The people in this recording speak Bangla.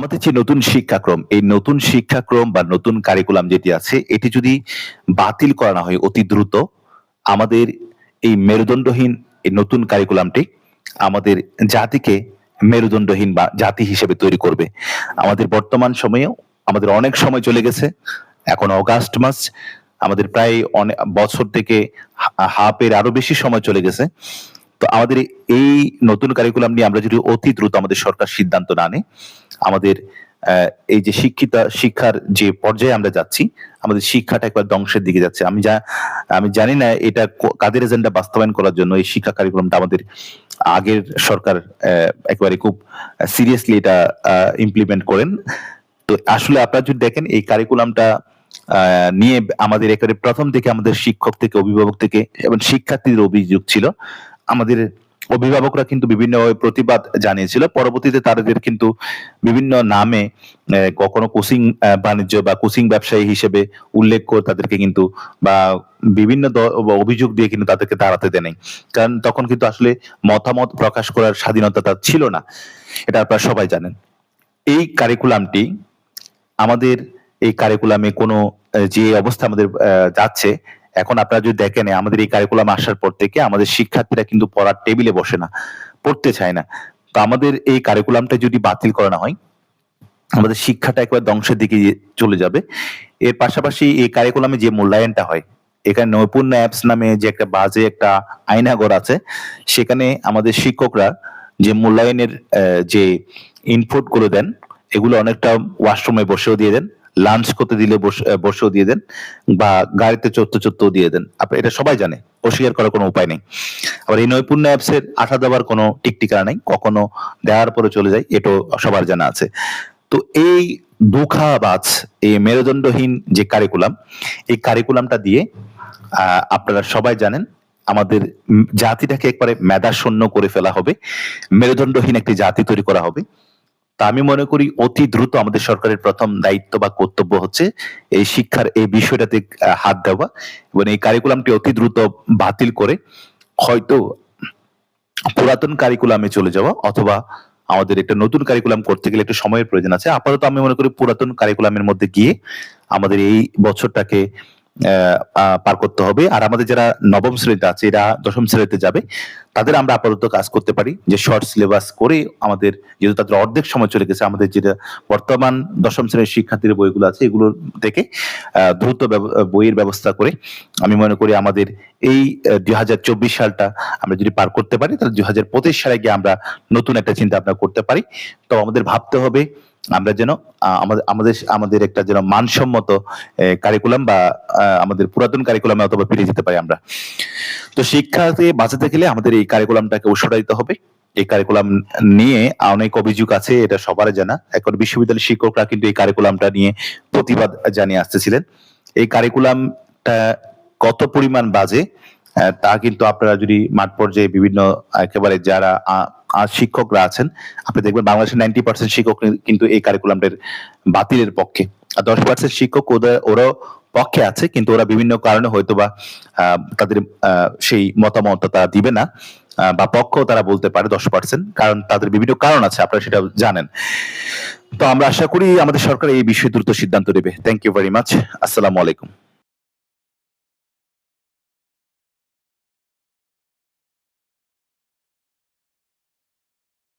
আমাদের যে নতুন শিক্ষাক্রম, এই নতুন শিক্ষাক্রম বা নতুন কারিকুলাম যেটি আছে, এটি যদি বাতিল করা না হয় অতি দ্রুত, আমাদের এই মেরুদণ্ডহীন এই নতুন কারিকুলামটি আমাদের জাতিকে মেরুদণ্ডহীন বা জাতি হিসেবে তৈরি করবে। আমাদের বর্তমান সময়েও আমাদের অনেক সময় চলে গেছে। এখন অগাস্ট মাস, আমাদের প্রায় অনেক বছর থেকে হাফের আরও বেশি সময় চলে গেছে। তো আমাদের এই নতুন কারিকুলাম নিয়ে আমরা যদি অতি দ্রুত আমাদের সরকার সিদ্ধান্ত না নেয় আমাদের এই যে শিক্ষিত, শিক্ষার যে পর্যায়ে আমরা যাচ্ছি, আমাদের শিক্ষাটা একবার ধ্বংসের দিকে যাচ্ছে। আমি যা, আমি জানি না এটা কাদের এজেন্ডা বাস্তবায়ন করার জন্য এই শিক্ষা কারিকুলামটা আমাদের আগের সরকার একেবারে খুব সিরিয়াসলি এটা ইমপ্লিমেন্ট করেন। তো আসলে আপনারা যদি দেখেন, এই কারিকুলামটা নিয়ে আমাদের একেবারে প্রথম থেকে আমাদের শিক্ষক থেকে, অভিভাবক থেকে এবং শিক্ষার্থীদের অভিযোগ ছিল, আমাদের অভিভাবকরা কিন্তু বিভিন্ন প্রতিবাদ জানিয়েছিল। পরবর্তীতে তাদের কিন্তু বিভিন্ন নামে কখনো কোচিং বাণিজ্য বা কোচিং ব্যবসায়ী হিসেবে উল্লেখ করে তাদেরকে কিন্তু বা বিভিন্ন অভিযোগ দিয়ে কিন্তু তাদেরকে দাঁড়াতে দেয় কারণ তখন কিন্তু আসলে মতামত প্রকাশ করার স্বাধীনতা তার ছিল না। এটা আপনারা সবাই জানেন। এই কারিকুলামটি আমাদের এই কারিকুলামে কোনো যে অবস্থা আমাদের যাচ্ছে এখন আপনারা যদি দেখেন আমাদের এই কারিকুলাম আসার পর থেকে আমাদের শিক্ষার্থীরা কিন্তু পড়ার টেবিলে বসে না, পড়তে চায় না। তো আমাদের এই কারিকুলামটা যদি বাতিল করা না হয়, আমাদের শিক্ষাটা একবার ধ্বংসের দিকে চলে যাবে। এর পাশাপাশি এই কারিকুলামে যে মূল্যায়নটা হয়, এখানে নৈপুণ্য অ্যাপস নামে যে একটা বাজে একটা আয়নাগর আছে, সেখানে আমাদের শিক্ষকরা যে মূল্যায়নের যে ইনপুটগুলো দেন, এগুলো অনেকটা ওয়াশরুমে বসেও দিয়ে দেন। লাঞ্চ করতে দিলে বসে- বসেও দিয়ে দেন বা গাড়িতে চড়তে চড়তেও দিয়ে দেন। আপনি, এটা সবাই জানে অস্বীকার করার কোনো উপায় নেই। আবার এই নৈপুণ্য অ্যাপস এর আঠা দেওয়ার কোনো টিকটিকা নেই, কখনো দেওয়ার পরে চলে যায়, এটাও সবার জানা আছে। তো এই দুঃখাবাজ এই মেরুদণ্ডহীন যে কারিকুলাম এই কারিকুলামটা দিয়ে আপনারা সবাই জানেন, আমাদের জাতিটাকে একবারে মেধাশূন্য করে ফেলা হবে, মেরুদণ্ডহীন একটি জাতি তৈরি করা হবে। তা আমি মনে করি অতি দ্রুত আমাদের সরকারের প্রথম দায়িত্ব বা কর্তব্য হচ্ছে এই শিক্ষার এই বিষয়টাতে হাত দেওয়া এবং এই কারিকুলামটি অতি দ্রুত বাতিল করে হয়তো পুরাতন কারিকুলামে চলে যাওয়া অথবা আমাদের একটা নতুন কারিকুলাম করতে গেলে একটু সময়ের প্রয়োজন আছে। আপাতত আমি মনে করি পুরাতন কারিকুলামের মধ্যে গিয়ে আমাদের এই বছরটাকে পার করতে হবে। আর আমাদের যারা নবম শ্রেণীতে আছে, এরা দশম শ্রেণীতে যাবে, তাদের আমরা আপাতত কাজ করতে পারি যে শর্ট সিলেবাস করে আমাদের, যেহেতু তাদের অর্ধেক সময় চলে গেছে, আমাদের যেটা বর্তমান দশম শ্রেণির শিক্ষার্থীর বইগুলো আছে, এগুলো থেকে দ্রুত বইয়ের ব্যবস্থা করে আমি মনে করি আমাদের এই দুই হাজার চব্বিশ সালটা আমরা যদি পার করতে পারি, তাহলে দুই হাজার পঁচিশ সালে গিয়ে আমরা নতুন একটা চিন্তা ভাবনা করতে পারি। তো আমাদের ভাবতে হবে আমরা যেন আমাদের আমাদের একটা যেন মানসম্মত কারিকুলাম বা আমাদের পুরাতন কারিকুলামে অথবা ফিরে যেতে পারি আমরা। তো শিক্ষাতে বাঁচাতে গেলে আমাদের এই কারিকুলামটাকে উৎসাহ দিতে হবে। এই কারিকুলাম নিয়ে অনেক অভিযোগ আছে, এটা সবার জানা। এখন বিশ্ববিদ্যালয়ের শিক্ষকরা কিন্তু এই কারিকুলামটা নিয়ে প্রতিবাদ জানিয়ে আসতেছিলেন। এই কারিকুলামটা কত পরিমাণ বাজে তা কিন্তু আপনারা যদি মাঠ পর্যায়ে বিভিন্ন, একেবারে যারা শিক্ষকরা আছেন, আপনি দেখবেন বাংলাদেশের নাইনটি পার্সেন্ট শিক্ষক কিন্তু এই কারিকুলামটার বাতিলের পক্ষে। আর দশ পার্সেন্ট শিক্ষক ওদের, ওরাও পক্ষে আছে, কিন্তু ওরা বিভিন্ন কারণে হয়তো বা তাদের সেই মতামত তারা দিবে না বা পক্ষ তারা বলতে পারে দশ পার্সেন্ট কারণ তাদের বিভিন্ন কারণ আছে, আপনারা সেটা জানেন। তো আমরা আশা করি আমাদের সরকার এই বিষয়ে দ্রুত সিদ্ধান্ত নেবে। থ্যাংক ইউ ভেরি মাচ আসসালামু আলাইকুম।